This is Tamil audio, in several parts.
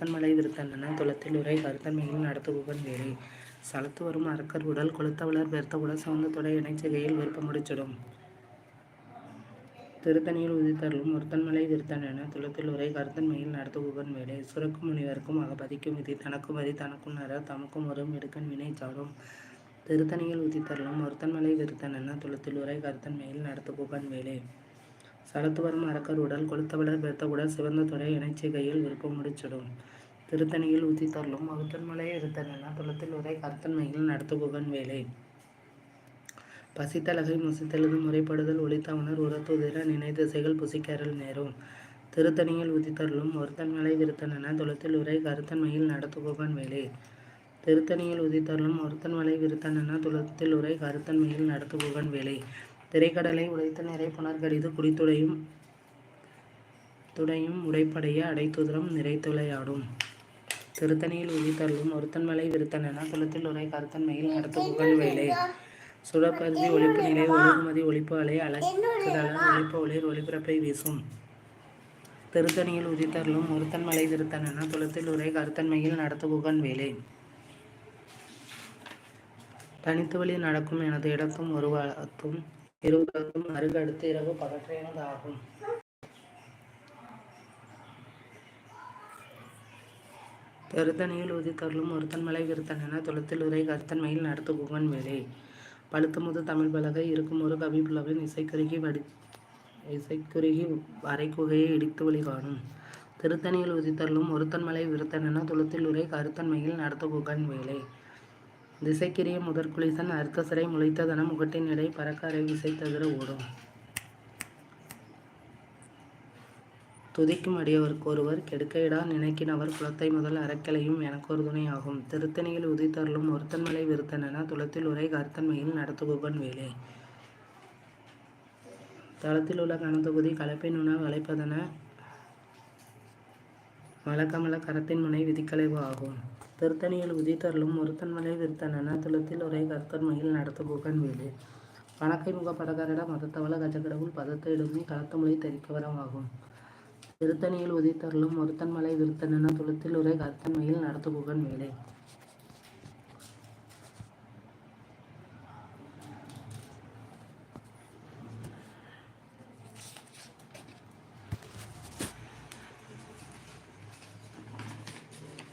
ஒருத்தன் மலை விருத்தன் துளத்தில் உரை கருத்தன்மையில் நடத்துபவன் வேலை சலத்து வரும் அரக்கர் உடல் கொளுத்தவளர் பெருத்த உடல் சவுந்த தொடை இணைச்செகையில் விருப்பம் முடிச்சிடும். திருத்தணியில் உதித்தருளும் ஒருத்தன்மலை விருத்தன் என துளத்தில் உரை கருத்தன்மையில் நடத்துபவன் வேலை சுரக்கும் முனிவருக்கும் அகபதிக்கும் விதி தனக்கும் வதி தனக்கும் நர தமக்கும் வரும் எடுக்கன் வினை சாடும் திருத்தணியில் உதித்தருளும் ஒருத்தன்மலை விருத்தனென துளத்தில் உரை கருத்தன்மையில் நடத்துபவன் வேலை சரத்துவரும் அரக்கர் உடல் கொளுத்தவளர் பெருத்த உடல் சிவந்த துறை இணைச்சிகையில் விருப்பம் முடிச்சிடும். திருத்தணியில் உதித்தருளும் ஒருத்தன் மலை துளத்தில் உரை கருத்தன்மையில் நடத்துபவன் வேலை. பசித்தலகை முசித்தலது முறைப்படுதல் ஒளித்தவனர் உரத்துதிர நினை திசைகள் புசிக்கரல் நேரும். திருத்தணியில் உதித்தருளும் ஒருத்தன்மலை விருத்தனென துளத்தில் உரை கருத்தன்மையில் நடத்துபவன் வேலை. திருத்தணியில் உதித்தருளும் ஒருத்தன்மலை விருத்தனென துளத்தில் உரை கருத்தன்மையில் நடத்துபவன் வேலை. திரைக்கடலை உடைத்து நிறை புனர்கடிது குடித்துடையும் துடையும் உடைப்படைய அடைத்துதரம் நிறைத்துளையாடும். திருத்தணியில் உதித்தருளும் ஒருத்தன்மலை விருத்தனென குளத்தில் உரை கருத்தன்மையில் நடத்துபவன் வேலை. சுடப்பருதி ஒழிப்பு நிலை ஒழுகுமதி ஒழிப்பு அலை அலக்குதலன் ஒழிப்பு ஒளிர் ஒளிபரப்பை வீசும். திருத்தணியில் உதித்தருளும் ஒருத்தன்மலை மலை குளத்தில் உரை கருத்தன்மையில் நடத்துபவன் வேலை. தனித்து வழி நடக்கும் எனது இடத்தும் ஒரு வளத்தும் அருகடுத்து இரவு பகற்றேனது பெருத்தனையில் திருத்தணியில் உதித்தருளும் ஒருத்தன் மலை விருத்தன் என துளத்தில் உரை கருத்தன்மையில் நடத்துபவன் வேலை பழுத்தமுது தமிழ் பலகை இருக்கும் ஒரு கவிப்புலவன் இசைக்குருகி வடி இசைக்குருகி வரைக்குகையை இடித்து வழி காணும். திருத்தணியில் உதித்தருளும் ஒருத்தன் மலை விருத்தன் என துளத்தில் உரை கருத்தன்மையில் குகன் வேலை திசைக்கிரிய முதற்குளிசன் அர்த்தசரை முளைத்ததன முகட்டின் இடை பறக்க அறை விசை தவிர ஓடும். துதிக்கும் அடியவருக்கு ஒருவர் கெடுக்கையிடா நினைக்கினவர் குலத்தை முதல் அறக்கலையும் எனக்கொரு துணையாகும். துணை ஆகும் திருத்தணியில் உதித்தருளும் ஒருத்தன்மலை விருத்தனென துளத்தில் உரை கருத்தன்மையில் நடத்துபவன் வேலை. தளத்தில் உள்ள கனத்தொகுதி கலப்பின் உணவு அழைப்பதென வழக்கமல கரத்தின் முனை விதிக்கலைவு ஆகும். திருத்தணியில் உதித்தருளும் ஒருத்தன்மலை விருத்தன் என துளத்தில் உரை கருத்தன்மையில் நடத்துபவன் வேலை வணக்கை முக படகரட மதத்தவள கஜகடவுள் பதத்தை எழுதி களத்த மொழி ஆகும் திருத்தணியில் உதித்தருளும் ஒருத்தன்மலை விருத்தன் என துளத்தில் உரை கருத்தன்மையில் நடத்துபவன் வேலை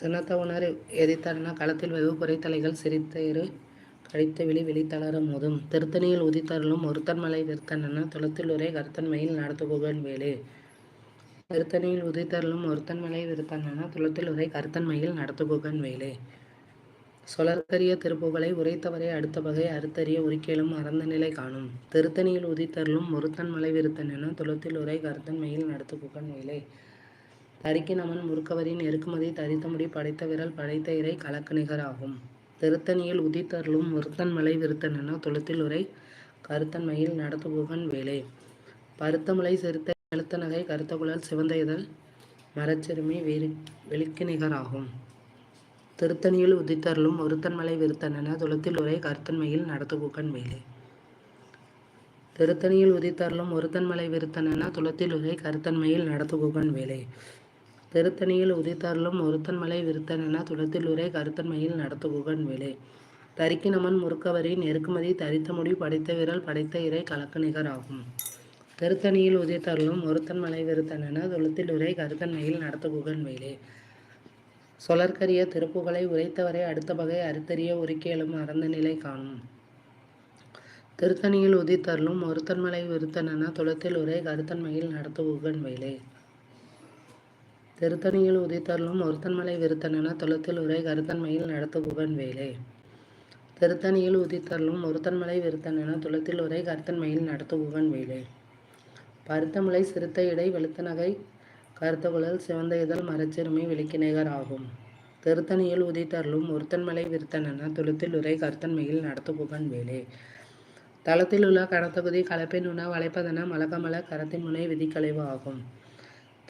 சினத்தவுணர் எதிர்த்தன களத்தில் வெகு குறைத்தலைகள் சிரித்தேறு கழித்த விழி வெளித்தளர மோதும். திருத்தணியில் உதித்தருளும் ஒருத்தன் மலை விருத்தன் என துளத்தில் உரை கருத்தன்மையில் நடத்துபவன் வேலை. திருத்தணியில் உதித்தருளும் ஒருத்தன்மலை விருத்தன் என துளத்தில் உரை கருத்தன்மையில் நடத்துபவன் வேலை. சொலற்கரிய திருப்புகளை உரைத்தவரை அடுத்த வகை அறுத்தறிய உரிக்கலும் அறந்த நிலை காணும். திருத்தணியில் உதித்தருளும் ஒருத்தன் மலை விருத்தன் என துளத்தில் உரை கருத்தன்மையில் நடத்துபவன் வேலை. தரிக்கு முறுக்கவரின் எருக்குமதி தரித்தமுடி படைத்த விரல் படைத்த இறை கலக்கு நிகராகும் திருத்தணியில் உதித்தருளும் ஒருத்தன் மலை விருத்தன் என துளத்தில் உரை கருத்தன்மையில் நடத்துபோகன் வேலை. பருத்தமலை சிறுத்த எழுத்த நகை கருத்தகுழல் சிவந்த இதழ் மரச்சிறுமி வெறி வெளிக்கு நிகராகும் திருத்தணியில் உதித்தருளும் ஒருத்தன் மலை விருத்தன் என துளத்தில் உரை கருத்தன்மையில் நடத்துபவன் வேலை. திருத்தணியில் உதித்தருளும் ஒருத்தன்மலை விருத்தன் என துளத்தில் உரை கருத்தன்மையில் நடத்துபவன் வேலை. திருத்தணியில் உதித்தருளும் ஒருத்தன் மலை விருத்தன் என துளத்தில் உரை கருத்தன்மையில் நடத்துபவன் குகன் தரிக்கு நமன் முறுக்கவரின் நெருக்குமதி தரித்த முடி படைத்த விரல் படைத்த இறை கலக்கு நிகராகும் திருத்தணியில் உதித்தருளும் ஒருத்தன் மலை விருத்தன் என துளத்தில் உரை கருத்தன்மையில் குகன் வேலை. சொலற்கரிய திருப்புகளை உரைத்தவரை அடுத்த வகை அறுத்தறிய உரிக்கேலும் அறந்த நிலை காணும். திருத்தணியில் உதித்தருளும் ஒருத்தன்மலை விருத்தன் என துளத்தில் உரை கருத்தன்மையில் நடத்துபவன் வேலை. திருத்தணியில் உதித்தருளும் ஒருத்தன்மலை விருத்தனென விருத்தன் துளத்தில் உரை கருத்தன்மையில் நடத்துபவன் வேலை. திருத்தணியில் உதித்தருளும் ஒருத்தன்மலை விருத்தனென துளத்தில் உரை கருத்தன்மையில் நடத்துபவன் வேலை. பருத்தமலை சிறுத்த இடை வெளுத்த நகை கருத்தகுழல் சிவந்த இதழ் மரச்சிறுமி வெளிக்கிணைகர் ஆகும். திருத்தணியில் உதித்தருளும் ஒருத்தன்மலை விருத்தனென துளத்தில் உரை கருத்தன்மையில் நடத்துபவன் வேலை. தளத்தில் உள்ள கனத்தகுதி கலப்பின் உண வளைப்பதன மலகமல கரத்தின் முனை விதிக்கலைவு ஆகும்.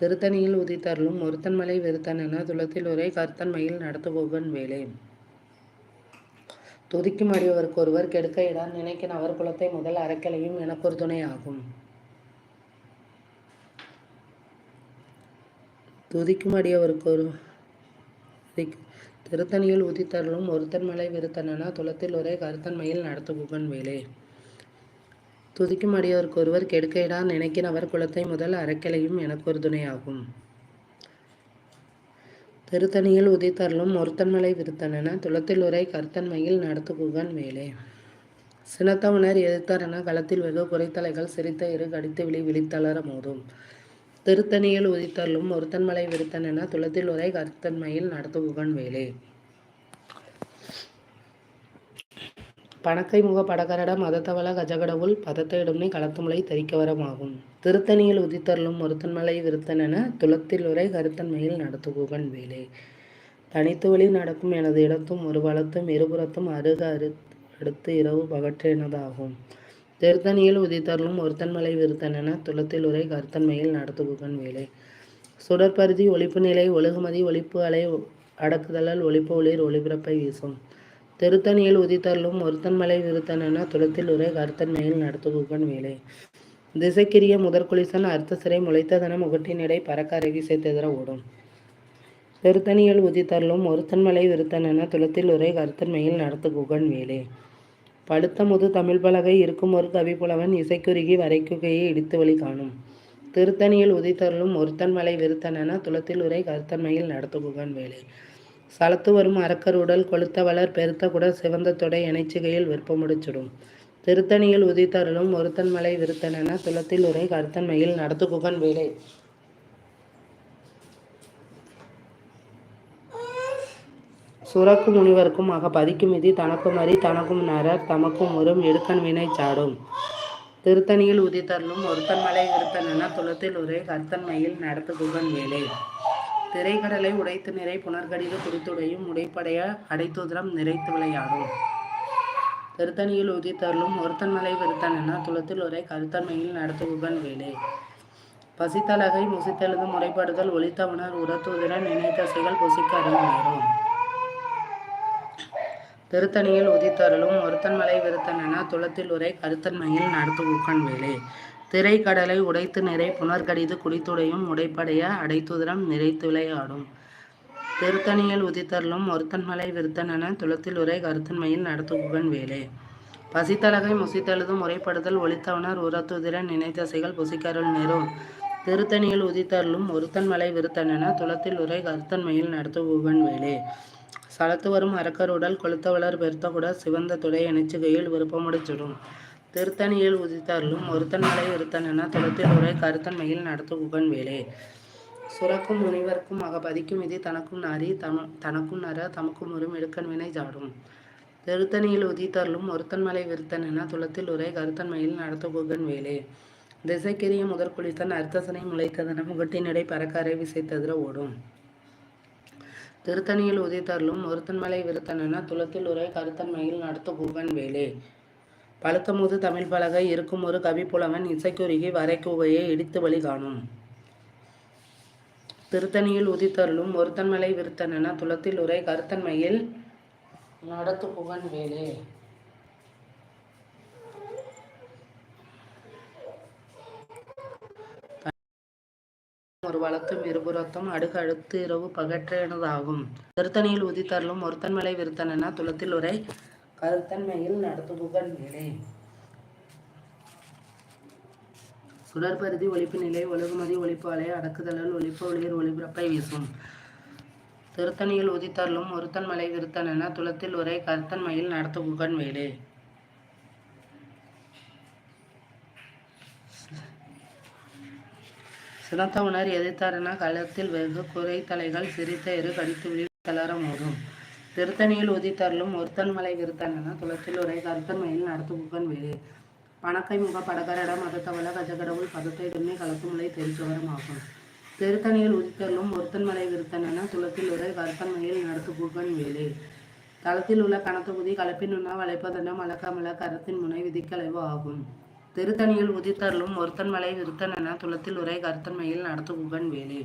திருத்தணியில் உதித்தருளும் ஒருத்தன் மலை வெறுத்தன் என துளத்தில் ஒரே கருத்தன்மையில் நடத்துபவன் வேலை. துதிக்கும் அடியவருக்கு ஒருவர் கெடுக்க இடம் நினைக்கின் அவர் குலத்தை முதல் அறக்கலையும் எனக்கு ஒரு ஆகும். துதிக்கும் அடியவருக்கு ஒரு திருத்தணியில் உதித்தருளும் ஒருத்தன் மலை விருத்தனென துளத்தில் ஒரே கருத்தன்மையில் நடத்துபவன் வேலை. துதிக்கும் அடியவருக்கு ஒருவர் கெடுக்கையிடா நினைக்கிறவர் குலத்தை முதல் அறக்கலையும் எனக்கு ஒரு துணையாகும். திருத்தணியில் உதித்தருளும் ஒருத்தன்மலை விருத்தனென துளத்தில் உரை கருத்தன்மையில் நடத்துகுகன் மேலே. சினத்தவனர் எதிர்த்தரென களத்தில் வெகு குறைத்தலைகள் சிரித்த இரு கடித்து விழி விழித்தளர மோதும். திருத்தணியில் உதித்தருளும் ஒருத்தன்மலை விருத்தனென துளத்தில் உரை கருத்தன்மையில் நடத்துகுகன் வேலே பணக்கை முக படகரட மதத்தவள கஜகடவுள் பதத்தையிடும் நீ களத்துமுலை தரிக்கவரமாகும் திருத்தணியில் உதித்தருளும் ஒருத்தன்மலை விருத்தனென துளத்தில் உரை கருத்தன்மையில் நடத்துபுகன் வேலே. தனித்து வழி நடக்கும் எனது இடத்தும் ஒரு வளத்தும் இருபுறத்தும் அருக அரு அடுத்து இரவு பகற்றெனதாகும் திருத்தணியில் உதித்தருளும் ஒருத்தன்மலை விருத்தனென துளத்தில் உரை கருத்தன்மையில் நடத்துகுகன் வேலை. சுடற்பருதி ஒழிப்பு நிலை ஒழுகுமதி ஒழிப்பு அலை அடக்குதலால் ஒளிப்பு ஒளிர் ஒளிபிறப்பை வீசும். திருத்தணியில் உதித்தருளும் ஒருத்தன்மலை விருத்தனென துளத்தில் உரை கருத்தன்மையில் நடத்துபுகன் வேலை. திசைக்கிரிய முதற்குளிசன் அர்த்த சிறை முளைத்ததன முகட்டினிடை பறக்க அருகி சேர்த்தெதிர ஓடும். திருத்தணியில் உதித்தருளும் ஒருத்தன்மலை விருத்தனென துளத்தில் உரை கருத்தன்மையில் நடத்துகுகன் வேலை. பழுத்த முது தமிழ் பலகை இருக்கும் ஒரு கவிப்புலவன் இசைக்குருகி வரைக்குகையை இடித்து வழி காணும். திருத்தணியில் உதித்தருளும் ஒருத்தன்மலை விருத்தனென துளத்தில் உரை கருத்தன்மையில் நடத்துகுகன் வேலை. சலத்து வரும் அரக்கர் உடல் கொளுத்த வளர் பெருத்த குட சிவந்த தொடை இணைச்சிகையில் விருப்பமுடிச்சுடும். திருத்தணியில் உதித்தருளும் ஒருத்தன்மலை விருத்தனென துளத்தில் உரை கருத்தன்மையில் நடத்துகுகன் வேலை. சுரக்கு முனிவர்க்கும் ஆக பதிக்கும் விதி தனக்கும் அறி தனக்கும் நரர் தமக்கும் உறும் எடுக்கன் வினை சாடும். திருத்தணியில் உதித்தருளும் ஒருத்தன் மலை விருத்தனென துளத்தில் ஒரே கர்த்தன்மையில் நடத்துகுகன் வேலை. திரைக்கடலை உடைத்து நிறை புனர்கடிது குறித்துடையும் உடைப்படைய அடைத்துதிரம் நிறைத்து விளையாடும் திருத்தணியில் உதித்தருளும் ஒருத்தன் மலை விருத்தனென துளத்தில் ஒரே கருத்தன்மையில் நடத்துகுகன் வேலை. பசித்தலகை முசித்தெழுது முறைப்படுதல் ஒளித்தவனர் உரத்துதிரன் நினைத்தசைகள் புசிக்க அருள் திருத்தணியில் உதித்தருளும் ஒருத்தன்மலை விருத்தனென துளத்தில் உரை கருத்தன்மையில் நடத்து உக்கன் வேலை. திரைக்கடலை உடைத்து நிறை புனர்கடிது குடித்துடையும் உடைப்படைய அடைத்துதிரம் நிறைத்து விளையாடும் திருத்தணியில் உதித்தருளும் ஒருத்தன்மலை விருத்தனென துளத்தில் உரை கருத்தன்மையில் நடத்து உகன் வேலை. பசித்தலகை முசித்தழுதும் முறைப்படுதல் ஒளித்தவனர் உரத்துதிரன் நினைத்தசைகள் புசிக்கருள் நேரும். திருத்தணியில் உதித்தருளும் ஒருத்தன்மலை விருத்தனென துளத்தில் உரை கருத்தன்மையில் நடத்து உகன் வேலை. சலத்து வரும் அரக்கர் உடல் கொளுத்த வளர் பெருத்த சிவந்த துடை இணைச்சுகையில் விருப்பமுடிச்சிடும். திருத்தணியில் உதித்தருளும் ஒருத்தன் மலை விருத்தன் என துளத்தில் உரை கருத்தன்மையில் நடத்துகுகன் வேலே. சுரக்கும் முனிவர்க்கும் அகபதிக்கும் இது தனக்கும் நரி தம தனக்கும் நர தமக்கும் ஒரு இடுக்கன் வினை ஜாடும் திருத்தணியில் உதித்தருளும் ஒருத்தன் மலை விருத்தன் என துளத்தில் உரை கருத்தன்மையில் நடத்துகுகன் வேலே. திசைக்கிரிய முதற்குளித்தன் அர்த்தசனை முளைத்ததன முகட்டினிடை பறக்க அறை விசைத்ததிர ஓடும். திருத்தணியில் உதித்தருளும் ஒருத்தன்மலை விருத்தனென துளத்தில் உரை கருத்தன்மையில் நடத்து குவன் வேலே. பழுத்தமுது தமிழ் பலகை இருக்கும் ஒரு கவிப்புலவன் இசைக்குருகி வரைக்குவையை இடித்து வழி காணும். திருத்தணியில் உதித்தருளும் ஒருத்தன்மலை விருத்தனென துளத்தில் உரை கருத்தன்மையில் நடத்து புகன் வேலே. ஒரு வளத்தும் இருபுறத்தும் அடுக்கு அடுத்து இரவு பகற்றெனதாகும். திருத்தணியில் உதித்தருளும் ஒருத்தன் மலை விருத்தனென துளத்தில் உரை கருத்தன்மையில் நடத்துபுகன் மேலே. சுடற்பருதி ஒழிப்பு நிலை ஒழுகுமதி ஒழிப்பு அலை அடக்குதலல் ஒழிப்பு ஒளியர் ஒளிபரப்பை வீசும். திருத்தணியில் உதித்தருளும் ஒருத்தன் மலை விருத்தனென துளத்தில் உரை கருத்தன்மையில் நடத்துபுகன் வேலை சினத்த உணர் எதிர்த்தாரென களத்தில் வெகு குறைத்தலைகள் சிரித்த இரு கடித்து விழி தளர மோதும். திருத்தணியில் உதித்தருளும் ஒருத்தன் மலை விருத்தனென துளத்தில் உரை கருத்தன்மையில் நடத்துபுகன் வேலே பணக்கை முக படகரிடம் மதத்தவள கஜகடவுள் பதத்தை துண்ணி கலத்துமலை தெரிச்சவரும் ஆகும். திருத்தணியில் உதித்தருளும் ஒருத்தன் மலை விருத்தனென துளத்தில் உரை கருத்தன்மையில் நடத்துபுகன் வேலே தளத்தில் உள்ள கனத்துக்குதி கலப்பின் உண்ணா வளைப்பதன மலக்கமல கரத்தின் முனை விதிக்கலைவு ஆகும். திருத்தணியில் உதித்தருளும் ஒருத்தன் மலை விருத்தன் என துளத்தில் உரை கருத்தன்மையில் நடத்துகுகன் வேலே.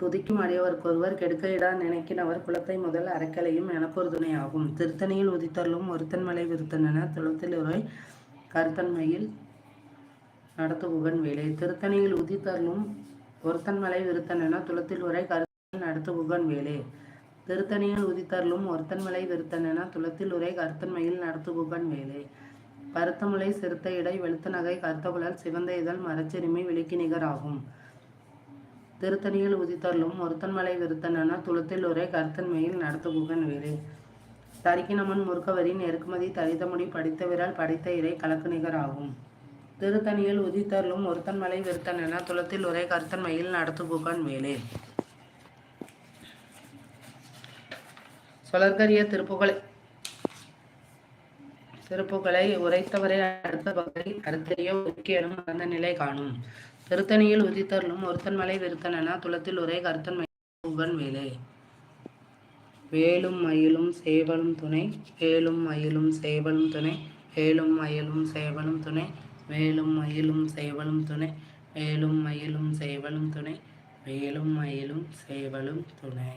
துதிக்கும் அடியவர்க்கொருவர் கெடுக்க இடா நினைக்கினவர் குலத்தை முதல் அறக்கலையும் எனக்கொரு துணையாகும் திருத்தணியில் உதித்தருளும் ஒருத்தன் மலை விருத்தன் என துளத்தில் உரை கருத்தன்மையில் நடத்துகுகன் வேலை. திருத்தணியில் உதித்தருளும் ஒருத்தன் மலை விருத்தன் என துளத்தில் உரை கருத்தன் நடத்துபுகன் வேலே. திருத்தணியில் உதித்தருளும் ஒருத்தன்மலை விருத்தனென துளத்தில் உரை கருத்தன்மையில் நடத்துபுகன் வேலே. பருத்தமுலை சிறுத்த இடை வெளுத்த நகை கருத்தபுலல் சிவந்த இதழ் மரச்செருமை விளக்கி நிகராகும். திருத்தணியில் உதித்தருளும் ஒருத்தன்மலை விருத்தனென துளத்தில் ஒரே கருத்தன்மையில் நடத்துகுகன் வேலே தரிக்கினமன் முருகவரின் நெருக்குமதி தரித்தமுடி படித்த விரல் படித்த இறை கலக்கு நிகராகும். திருத்தணியில் உதித்தருளும் ஒருத்தன்மலை என துளத்தில் உரை கருத்தன்மையில் நடத்துபுகன் வேலே சொலர்கரிய திருப்புகளை சிறப்புகளை உரைத்தவரை அடுத்த பகை அடுத்தையோ ஒதுக்கியலும் அந்த நிலை காணும். திருத்தணியில் உதித்தருளும் ஒருத்தன் மலை விருத்தன துளத்தில் உரை கருத்தன் புகன் வேலை. வேலும் மயிலும் சேவலும் துணை வேலும் மயிலும் சேவலும் துணை வேலும் மயிலும் சேவலும் துணை வேலும் மயிலும் சேவலும் துணை வேலும் மயிலும் சேவலும் துணை வேலும் மயிலும் சேவலும் துணை.